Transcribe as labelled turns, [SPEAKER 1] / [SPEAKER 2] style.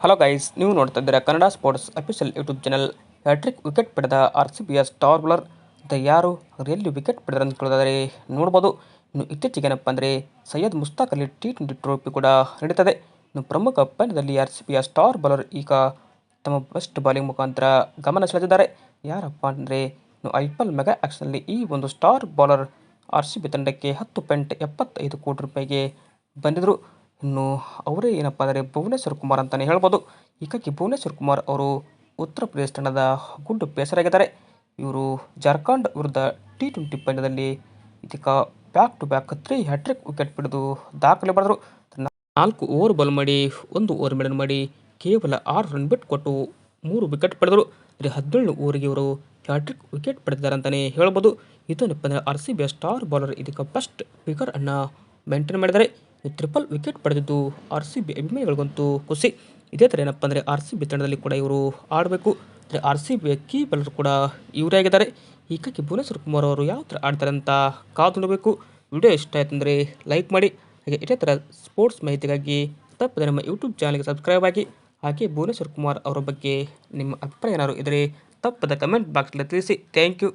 [SPEAKER 1] Hello guys ನೀವು ನೋಡ್ತಾ ಇದ್ದೀರಾ Kannada sports official YouTube channel hattrick wicket ಪಡೆದ ಆರ್ ಸಿ ಬಿಯ ಸ್ಟಾರ್ ಬೌಲರ್ ದ ಯಾರು? ಎಲ್ಲಿ ವಿಕೆಟ್ ಪಡೆದ್ರೆ ಅಂತ ಕೇಳೋದಾದರೆ ನೋಡ್ಬೋದು. ಇನ್ನು ಇತ್ತೀಚೆಗೆ ಏನಪ್ಪ ಅಂದರೆ Syed Mushtaq Ali T twenty trophy ಕೂಡ ನಡೀತದೆ. ಇನ್ನು ಪ್ರಮುಖ ಪಂದ್ಯದಲ್ಲಿ ಆರ್ ಸಿ ಬಿಯ ಸ್ಟಾರ್ ಬೌಲರ್ ಈಗ ತಮ್ಮ ಬೆಸ್ಟ್ ಬಾಲಿಂಗ್ ಮುಖಾಂತರ ಗಮನ ಸೆಳೆದಿದ್ದಾರೆ. ಯಾರಪ್ಪ ಅಂದರೆ ಇನ್ನು ಐ ಪಿ ಎಲ್ ಮೆಗಾ ಆ್ಯಕ್ಷನಲ್ಲಿ ಈ ಒಂದು star bowler R C B ತಂಡಕ್ಕೆ ಹತ್ತು ಪಾಯಿಂಟ್ ಎಪ್ಪತ್ತೈದು ಕೋಟಿ ರೂಪಾಯಿಗೆ ಬಂದಿದ್ದರು ಇನ್ನು ಅವರೇ ಏನಪ್ಪ ಅಂದರೆ ಭುವನೇಶ್ವರ್ ಕುಮಾರ್ ಅಂತಲೇ ಹೇಳ್ಬೋದು. ಹೀಗಾಗಿ ಭುವನೇಶ್ವರ್ ಕುಮಾರ್ ಅವರು ಉತ್ತರ ಪ್ರದೇಶ ತಂಡದ ಗುಂಡು ಪೇಸರಾಗಿದ್ದಾರೆ. ಇವರು ಜಾರ್ಖಂಡ್ ವಿರುದ್ಧ ಟಿ ಟ್ವೆಂಟಿ ಪಂದ್ಯದಲ್ಲಿ ಇದೀಗ back to back three hattrick wicket ಪಡೆದು ದಾಖಲೆ ಬರೆದರು. ನಾಲ್ಕು ಓವರ್ ಬಾಲ್ ಮಾಡಿ, ಒಂದು ಓವರ್ ಮೇಡನ್ ಮಾಡಿ ಕೇವಲ ಆರು ರನ್ ಬಿಟ್ಟು ಕೊಟ್ಟು ಮೂರು ವಿಕೆಟ್ ಪಡೆದರು. ಅಂದರೆ ಹದಿನೇಳು ಓವರಿಗೆ ಇವರು ಹ್ಯಾಟ್ರಿಕ್ ವಿಕೆಟ್ ಪಡೆದಿದ್ದಾರೆ ಅಂತಲೇ ಹೇಳ್ಬೋದು. ಇದನ್ನು ಅಂದರೆ R C B star bowler ಇದಕ್ಕೆ ಬೆಸ್ಟ್ ಫಿಗರ್ ಅನ್ನು ಮೇಂಟೈನ್ ಮಾಡಿದ್ದಾರೆ. ಟ್ರಿಪಲ್ ವಿಕೆಟ್ ಪಡೆದಿದ್ದು ಆರ್ ಸಿ ಬಿ ಅಭಿಮಾನಿಗಳಿಗಂತೂ ಖುಷಿ. ಇದೇ ಥರ ಏನಪ್ಪ ಅಂದರೆ ಆರ್ ಸಿ ಬಿ ತಂಡದಲ್ಲಿ ಕೂಡ ಇವರು ಆಡಬೇಕು. ಅಂದರೆ ಆರ್ ಸಿ ಬಿಯ ಕೀ ಬೌಲರ್ ಕೂಡ ಇವರೇ ಆಗಿದ್ದಾರೆ. ಹೀಗಾಗಿ ಭುವನೇಶ್ವರ್ ಕುಮಾರ್ ಅವರು ಯಾವ ಥರ ಆಡ್ತಾರೆ ಅಂತ ಕಾದು ನೋಡಬೇಕು. ವಿಡಿಯೋ ಇಷ್ಟ ಆಯ್ತು ಅಂದರೆ ಲೈಕ್ ಮಾಡಿ. ಹಾಗೆ ಇದೇ ಥರ ಸ್ಪೋರ್ಟ್ಸ್ ಮಾಹಿತಿಗಾಗಿ ತಪ್ಪದೆ ನಮ್ಮ ಯೂಟ್ಯೂಬ್ ಚಾನಲ್ಗೆ ಸಬ್ಸ್ಕ್ರೈಬ್ ಆಗಿ. ಹಾಗೆ ಭುವನೇಶ್ವರ್ ಕುಮಾರ್ ಅವರ ಬಗ್ಗೆ ನಿಮ್ಮ ಅಭಿಪ್ರಾಯ ಏನಾದ್ರು ಇದ್ದರೆ ತಪ್ಪದ ಕಮೆಂಟ್ ಬಾಕ್ಸ್ನಲ್ಲಿ ತಿಳಿಸಿ. Thank you